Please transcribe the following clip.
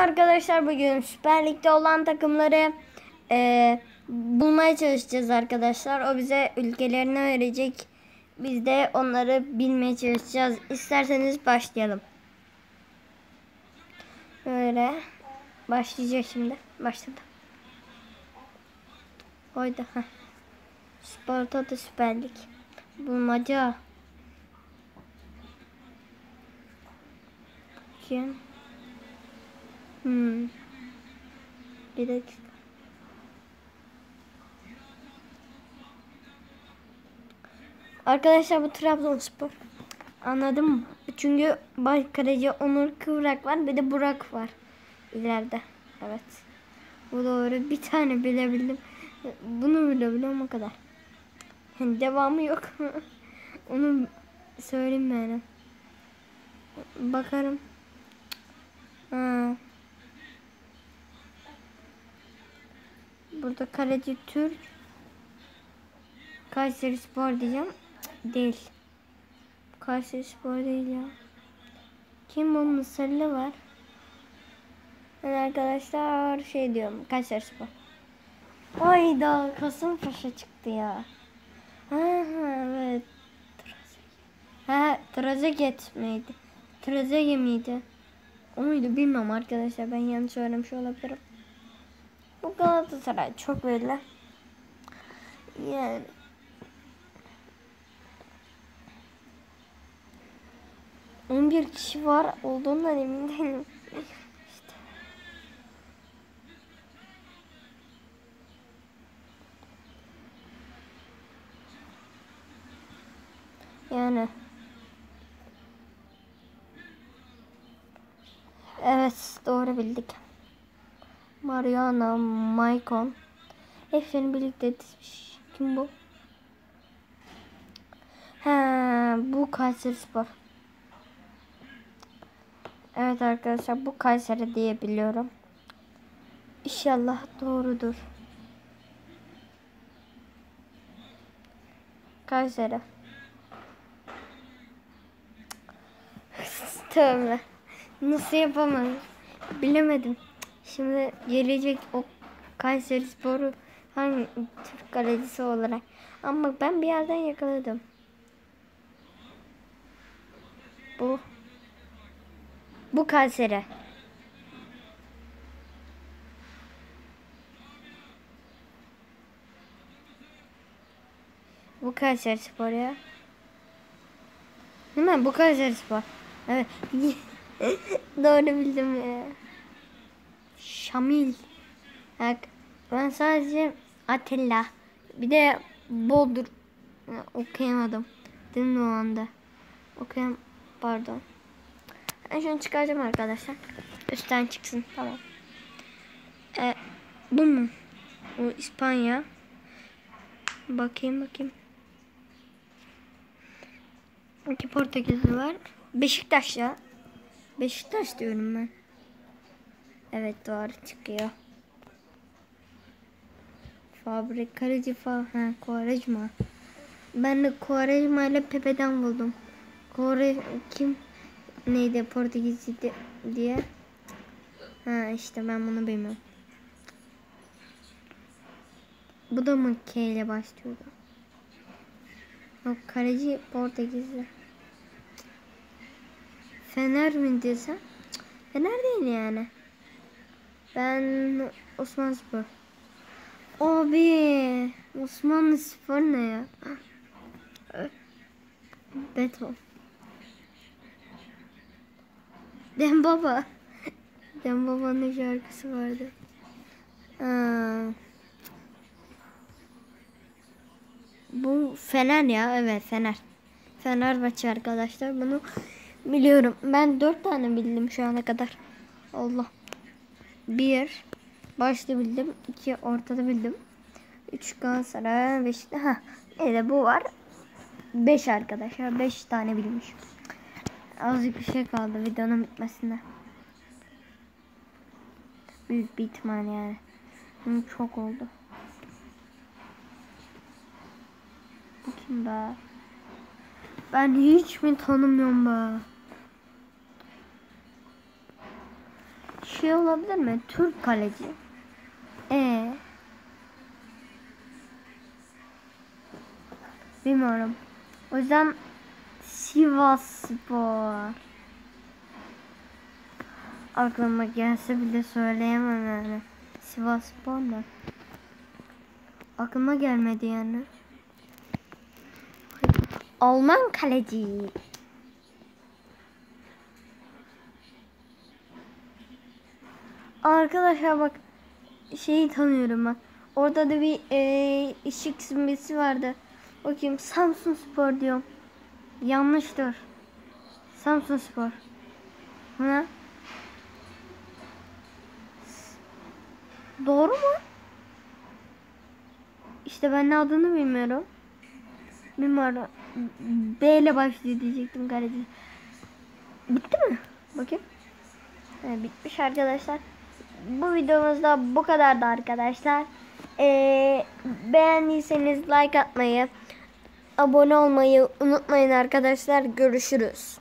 arkadaşlar bugün Süper Lig'de olan takımları e, bulmaya çalışacağız arkadaşlar. O bize ülkelerini verecek. Biz de onları bilmeye çalışacağız. İsterseniz başlayalım. Böyle başlayacak şimdi. Başladı. Oydu. Heh. Sparta da Süper Lig. Bulmaca. Kim? Hmm. Bir dakika. Arkadaşlar bu Trabzonspor. Anladım? Çünkü baş kaleci Onur Kıvrak var bir de Burak var ileride. Evet. Bu doğru. Bir tane bilebildim. Bunu bilebiliyorum o kadar. Yani devamı yok. Onu söyleyeyim yani. Bakarım. Ha. Burada kaleci Türk. Kayseri Spor diyeceğim. Değil. Kayseri Spor değil ya. Kim bu Mısırlı var? Ben arkadaşlar şey diyorum. Kayseri Spor. Ayda Kasımpaşa çıktı ya. Ha, evet. Ha, Trezeguet miydi? Trezeguet miydi? O muydu bilmiyorum arkadaşlar. Ben yanlış öğrenmiş olabilirim. Bu Galatasaray çok belli. Yani. On bir kişi var olduğundan emin değilim. İşte. Yani. Evet doğru bildik. Mariana, Maicon. Hepsini birlikte dizmiş. Kim bu? He, bu Kayseri Spor. Evet arkadaşlar bu Kayseri diye biliyorum. İnşallah doğrudur. Kayseri. Tövbe. Nasıl yapamadım? Bilemedim. Şimdi gelecek o Kayseri Sporu hangi Türk kalecisi olarak. Ama ben bir yerden yakaladım. Bu. Bu Kayseri. Bu Kayseri Spor ya. Değil mi? Bu Kayseri Spor. Evet. Doğru bildim ya. Şamil. Bak ben sadece Atilla. Bir de Boldur okuyamadım. Değil mi o anda? Okuyam pardon. Ben şunu çıkaracağım arkadaşlar. Üstten çıksın. Tamam. E, bu mu? O İspanya. Bakayım bakayım. İki Portekizli var. Beşiktaş ya. Beşiktaş diyorum ben. Evet doğru çıkıyor. Fabrik kaleci fa ha Quaresma. Ben de Quaresma ile Pepe'den buldum. Kore kim neydi Portekizli diye. Ha işte ben bunu bilmiyorum. Bu da mı K ile başlıyordu? Yok kaleci Portekizli. Fener mi desem? Fener değil yani. Ben Osman Spor. Abi Osmanlı Spor ne ya? Beton. Dem Baba. Dem Baba'nın şarkısı vardı. Aa. Bu Fener ya. Evet Fener. Fenerbahçe arkadaşlar. Bunu biliyorum. Ben dört tane bildim şu ana kadar. Allah. Bir. Başta bildim. iki ortada bildim. Üç Galatasaray. Beş. Ha. Evet bu var. Beş arkadaşlar. Beş tane bilmişim. Azıcık bir şey kaldı videonun bitmesinde. Büyük bir ihtimal yani. Çok oldu. Bu kim be? Ben hiç mi tanımıyorum be? Şey olabilir mi? Türk kaleci. E. Bilmiyorum. O yüzden Sivas Spor. Aklıma gelse bile söyleyemem yani. Sivas Spor ne? Aklıma gelmedi yani. Alman kaleci. Arkadaşlar bak şeyi tanıyorum bak. Orada da bir e, ışık simgesi vardı. Bakayım Samsun Spor diyorum. Yanlıştır. Samsun Spor. Ne? Doğru mu? İşte ben ne adını bilmiyorum. Bilmiyorum. B ile başlıyor diyecektim kaleci. Bitti mi? Bakayım. Evet, bitmiş arkadaşlar. Bu videomuzda bu kadardı arkadaşlar. Ee, beğendiyseniz like atmayı, abone olmayı unutmayın arkadaşlar. Görüşürüz.